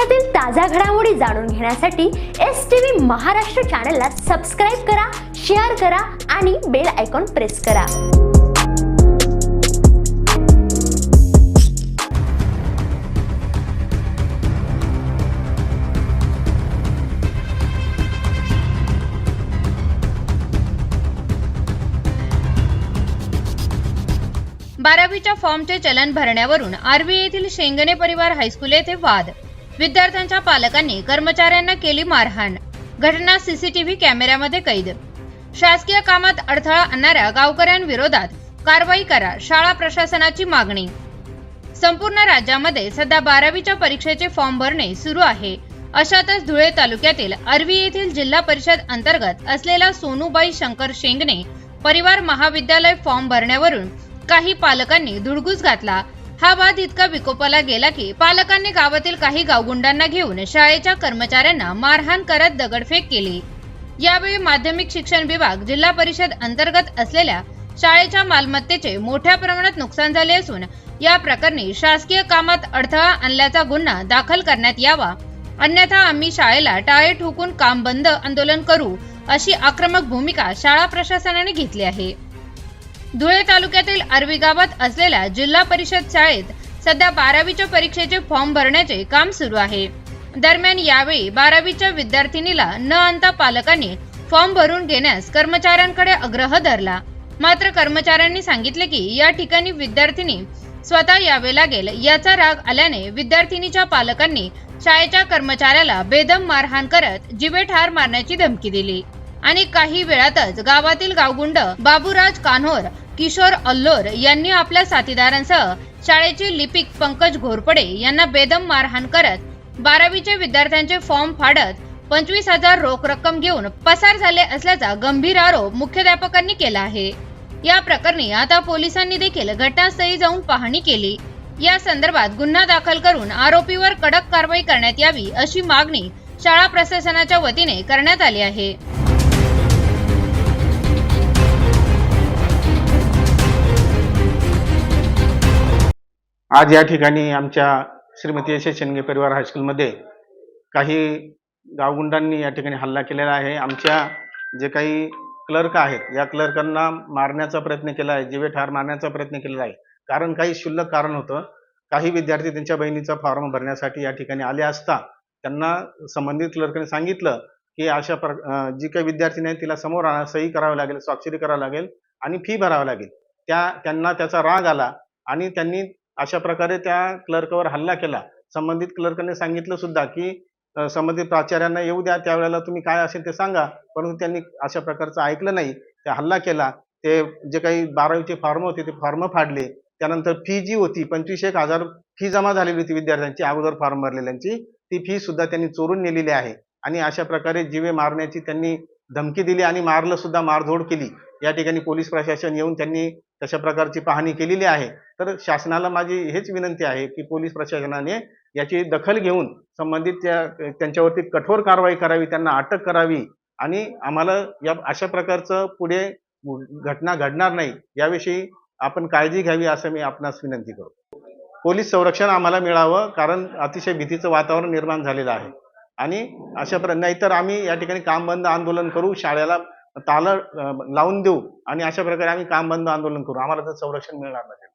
देशातील ताज्या घडामोडी जाणून घेण्यासाठी एस टी व्ही महाराष्ट्र चॅनलला सबस्क्राईब करा शेअर करा आणि बेल आयकॉन प्रेस करा. बारावीच्या फॉर्मचे चलन भरण्यावरून आर्वी येथील शेंगणे परिवार हायस्कूल येथे वाद विद्यार्थ्यांच्या पालकांनी कर्मचाऱ्यांना केली मारहाण. घटना सीसीटीव्ही कॅमेऱ्यामध्ये कैद. शासकीय कामात अडथळा आणणाऱ्या गावकऱ्यांविरोधात कारवाई करा शाळा प्रशासनाची मागणी. संपूर्ण राज्यामध्ये सध्या बारावीच्या परीक्षेचे फॉर्म भरणे सुरू आहे. अशातच धुळे तालुक्यातील अरवी येथील जिल्हा परिषद अंतर्गत असलेला सोनूबाई शंकर शेंगणे परिवार महाविद्यालय फॉर्म भरण्यावरून काही पालकांनी धुडगूस घातला. हा वाद इतका विकोपाला गेला की पालकांनी गावातील काही गावगुंडांना घेऊन शाळेच्या कर्मचाऱ्यांना मारहाण करत दगडफेक केली. यावेळी माध्यमिक शिक्षण विभाग जिल्हा परिषद अंतर्गत असलेल्या शाळेच्या मालमत्तेचे मोठ्या प्रमाणात नुकसान झाले असून या प्रकरणी शासकीय कामात अडथळा आणल्याचा गुन्हा दाखल करण्यात यावा. अन्यथा आम्ही शाळेला टाळे ठोकून काम बंद आंदोलन करू अशी आक्रमक भूमिका शाळा प्रशासनाने घेतली आहे. धुळे तालुक्यातील अरवी गावात असलेल्या जिल्हा परिषद शाळेत सध्या बारावीच्या परीक्षेचे फॉर्म भरण्याचे काम सुरू आहे. दरम्यान यावेळी बारावीच्या विद्यार्थिनीला न आणता पालकांनी फॉर्म भरून घेण्यास कर्मचाऱ्यांकडे आग्रह धरला. मात्र कर्मचाऱ्यांनी सांगितले की या ठिकाणी विद्यार्थिनी स्वतः यावे लागेल याचा राग आल्याने विद्यार्थिनीच्या पालकांनी शाळेच्या कर्मचाऱ्याला बेदम मारहाण करत जिवे ठार मारण्याची धमकी दिली. आणि काही वेळातच गावातील गावगुंड बाबूराज कान्होर किशोर अल्लोर यांनी आपल्या साथीदारांसह शाळेचे लिपिक पंकज घोरपडे यांना बेदम मारहाण करत बारावीचे विद्यार्थ्यांचे फॉर्म फाडत पंचवीस हजार रोख रक्कम घेऊन पसार झाले असल्याचा गंभीर आरोप मुख्याध्यापकांनी केला आहे. या प्रकरणी आता पोलिसांनी देखील घटनास्थळी जाऊन पाहणी केली. या संदर्भात गुन्हा दाखल करून आरोपीवर कडक कारवाई करण्यात यावी अशी मागणी शाळा प्रशासनाच्या वतीने करण्यात आली आहे. आज या ठिकाणी आमच्या श्रीमती यशे शेंडगे परिवार हायस्कूलमध्ये काही गावगुंडांनी या ठिकाणी हल्ला केलेला आहे. आमच्या जे काही क्लर्क आहेत या क्लर्कांना मारण्याचा प्रयत्न केला आहे जीवे ठार मारण्याचा प्रयत्न केलेला आहे. कारण काही क्षुल्लक कारण होतं. काही विद्यार्थी त्यांच्या बहिणीचा फॉर्म भरण्यासाठी या ठिकाणी आले असता त्यांना संबंधित क्लर्कने सांगितलं की अशा प्र जी काही विद्यार्थी नाही तिला समोर आणा सही करावी लागेल स्वाक्षरी करावी लागेल आणि फी भरावी लागेल. त्या त्यांना त्याचा राग आला आणि त्यांनी अशा प्रकारे त्या क्लर्कवर हल्ला केला. संबंधित क्लर्कने सांगितलं सुद्धा की संबंधित प्राचार्यांना येऊ द्या त्यावेळेला तुम्ही काय असेल ते सांगा. परंतु त्यांनी अशा प्रकारचं ऐकलं नाही. ते हल्ला केला. ते जे काही बारावीचे फॉर्म होते ते फॉर्म फाडले. त्यानंतर फी जी होती पंचवीस एक हजार फी जमा झालेली होती विद्यार्थ्यांची अगोदर फॉर्म भरलेल्यांची. ती फी सुद्धा त्यांनी चोरून नेलेली आहे. आणि अशा प्रकारे जीवे मारण्याची त्यांनी धमकी दिली आणि मारलं सुद्धा मारधोड केली. या ठिकाणी पोलीस प्रशासन येऊन त्यांनी तशा प्रकारची पाहणी केलेली आहे. तर शासनाला माझी हेच विनंती आहे की पोलीस प्रशासनाने याची दखल घेऊन संबंधित त्या त्यांच्यावरती कठोर कारवाई करावी त्यांना अटक करावी आणि आम्हाला या अशा प्रकारचं पुढे घटना घडणार नाही याविषयी आपण काळजी घ्यावी असं मी आपणास विनंती करतो. पोलीस संरक्षण आम्हाला मिळावं कारण अतिशय भीतीचं वातावरण निर्माण झालेलं आहे. आणि अशा प्र नाहीतर आम्ही या ठिकाणी काम बंद आंदोलन करू शाळेला तालं लावून देऊ आणि अशा प्रकारे आम्ही काम बंद आंदोलन करू. आम्हाला तर संरक्षण मिळणार नाही.